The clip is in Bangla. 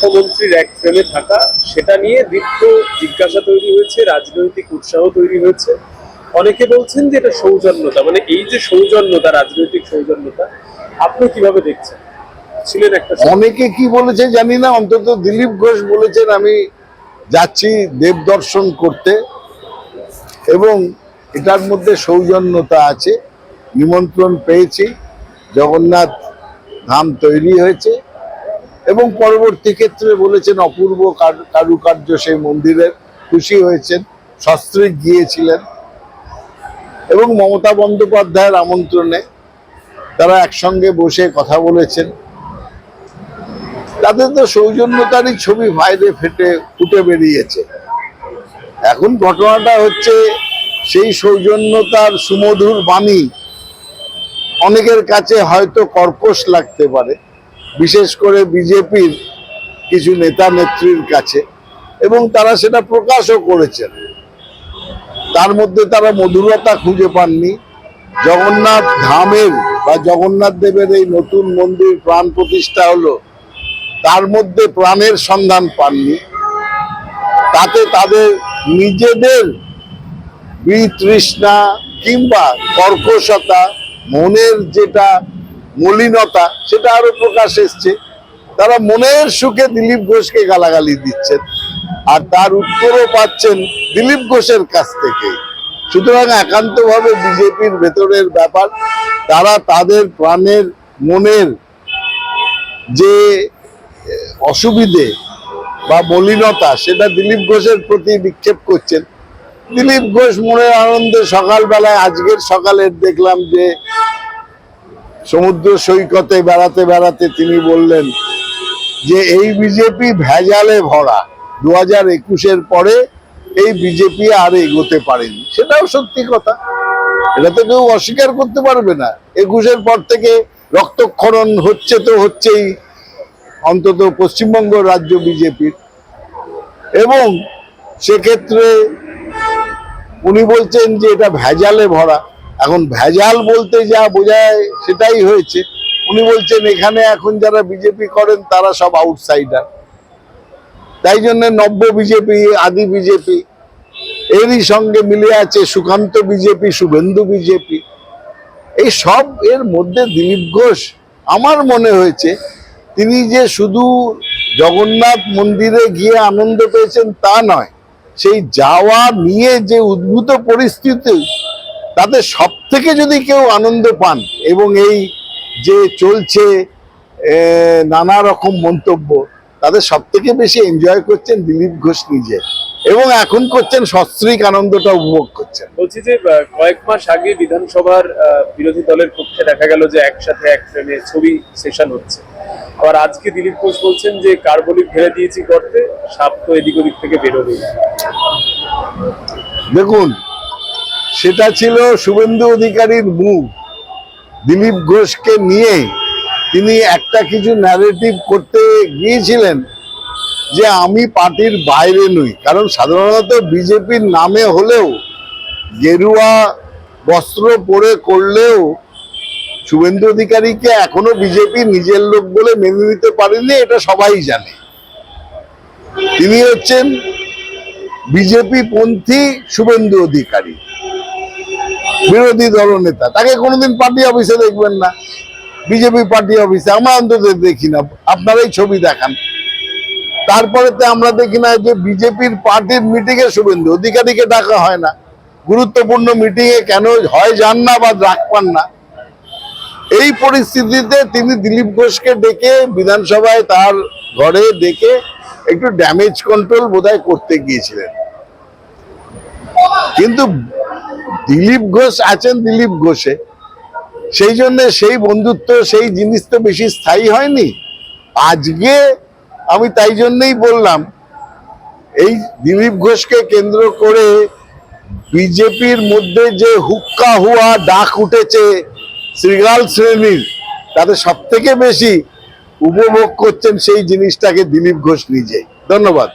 মুখ্যমন্ত্রীর এক ফ্রেমে থাকা, সেটা নিয়ে দীপ্ত জিজ্ঞাসা তৈরি হয়েছে, রাজনৈতিক উৎসাহ তৈরি হয়েছে। অনেকে বলছেন যে এটা সৌজন্যতা মানে এই যে সৌজন্যতা, রাজনৈতিক সৌজন্যতা, আপনি কীভাবে দেখছেন? ছিলেন একটা অনেকে কি বলেছে জানি না, অন্তত দিলীপ ঘোষ বলেছেন, আমি যাচ্ছি দেব দর্শন করতে। এবং এটার মধ্যে সৌজন্যতা আছে, নিমন্ত্রণ পেয়েছি। জগন্নাথ ধাম তৈরি হয়েছে। এবং পরবর্তী ক্ষেত্রে বলেছেন অপূর্ব কারু- কারুকার্য সেই মন্দিরের খুশি হয়েছেন সস্ত্রীক গিয়েছিলেন। এবং মমতা বন্দ্যোপাধ্যায়ের আমন্ত্রণে তারা একসঙ্গে বসে কথা বলেছেন। তাদের তো সৌজন্যতারই ছবি বাইরে ফেটে ফুটে বেরিয়েছে। এখন ঘটনাটা হচ্ছে সেই সৌজন্যতার সুমধুর বাণী অনেকের কাছে হয়তো কর্কশ লাগতে পারে। বিশেষ করে বিজেপির কিছু নেতা নেত্রীর কাছে, এবং তারা সেটা প্রকাশও করেছেন। তার মধ্যে তারা মধুরতা খুঁজে পাননি। জগন্নাথ ধামের বা জগন্নাথ দেবের এই নতুন মন্দির প্রাণ প্রতিষ্ঠা হলো, তার মধ্যে প্রাণের সন্ধান পাননি। তাতে তাদের নিজেদের বিতৃষ্ণা কিংবা কর্কশতা, মনের যেটা মলিনতা, সেটা আরও প্রকাশ এসছে। তারা মনের সুখে দিলীপ ঘোষকে গালাগালি দিচ্ছেন। আর তার উত্তরও পাচ্ছেন দিলীপ ঘোষের কাছ থেকে। সুতরাং একান্তভাবে বিজেপির ভেতরের ব্যাপার, তারা তাদের প্রাণের, মনের যে অসুবিধে বা মলিনতা, সেটা দিলীপ ঘোষের প্রতি বিক্ষেপ করছেন। দিলীপ ঘোষ মনের আনন্দে সকালবেলায়, আজকের সকালের দেখলাম যে সমুদ্র সৈকতে বেড়াতে বেড়াতে তিনি বললেন যে এই বিজেপি ভেজালে ভরা। দু হাজার একুশের পরে এই বিজেপি আর এগোতে পারেনি। সেটাও সত্যি কথা। এটা তো কেউ অস্বীকার করতে পারবে না। একুশের পর থেকে রক্তক্ষরণ হচ্ছে তো হচ্ছেই, অন্তত পশ্চিমবঙ্গ রাজ্য বিজেপির। এবং সেক্ষেত্রে উনি বলছেন যে এটা ভেজালে ভরা। এখন ভেজাল বলতে যা বোঝায় সেটাই হয়েছে। উনি বলছেন, এখানে এখন যারা বিজেপি করেন, তারা সব আউটসাইডার তাই জন্য নব্য বিজেপি, আদি বিজেপি, এরই সঙ্গে মিলে আছে সুকান্ত বিজেপি, শুভেন্দু বিজেপি। এই সব এর মধ্যে দিলীপ ঘোষ, আমার মনে হয়েছে, তিনি যে শুধু জগন্নাথ মন্দিরে গিয়ে আনন্দ পেয়েছেন তা নয়, সেই যাওয়া নিয়ে যে উদ্ভূত পরিস্থিতি তাতে সব থেকে যদি কেউ আনন্দ পান এবং এই যে চলছে নানা রকম মন্তব্য তাদের সব থেকে বেশি এনজয় করছেন দিলীপ ঘোষ নিজে এবং এখন করছেন সস্ত্রীক আনন্দটা উপভোগ করছেন। বলছি যে কয়েক মাস আগে বিধানসভার বিরোধী দলের পক্ষে দেখা গেল যে একসাথে এক ফ্রেমে ছবি সেশন হচ্ছে। আবার আজকে দিলীপ ঘোষ বলছেন যে কার্বলিক ফেলে দিয়েছি করতে সাপ তো এদিক ওদিক থেকে বেরোবেই। দেখুন সেটা ছিল শুভেন্দু অধিকারীর মুখ। দিলীপ ঘোষকে নিয়ে তিনি একটা কিছু ন্যারেটিভ করতে গিয়েছিলেন যে আমি পার্টির বাইরে নই। কারণ সাধারণত বিজেপির নামে হলেও গেরুয়া বস্ত্র পরে করলেও শুভেন্দু অধিকারীকে এখনও বিজেপি নিজের লোক বলে মেনে নিতে পারেনি, এটা সবাই জানে। তিনি হচ্ছেন বিজেপি পন্থী শুভেন্দু অধিকারী। বিরোধী দলনেতা। তাকে কোনোদিন পার্টি অফিসে দেখবেন না। বিজেপি পার্টি অফিসে। আমরা অন্তত দেখি না। আপনারাই ছবি দেখান। তারপরে তো আমরা দেখি না যে বিজেপির পার্টির মিটিং এ শুভেন্দু। অধিকারীকে ডাকা হয় না। গুরুত্বপূর্ণ মিটিং এ কেন হয় যান না বা ডাক পান না। এই পরিস্থিতিতে তিনি দিলীপ ঘোষকে ডেকে বিধানসভায় তার ঘরে ডেকে একটু ড্যামেজ কন্ট্রোল বোধহয় করতে গিয়েছিলেন। কিন্তু দিলীপ ঘোষ আছেন দিলীপ ঘোষে। সেই জন্য সেই বন্ধুত্ব, সেই জিনিস তো বেশি স্থায়ী হয়নি। আজকে আমি তাই জন্যই বললাম, এই দিলীপ ঘোষকে কেন্দ্র করে বিজেপির মধ্যে যে হুক্কা হুয়া ডাক উঠেছে শ্রীগাল শ্রেণির তাদের সব থেকে বেশি উপভোগ করছেন সেই জিনিসটাকে দিলীপ ঘোষ নিজেই। ধন্যবাদ।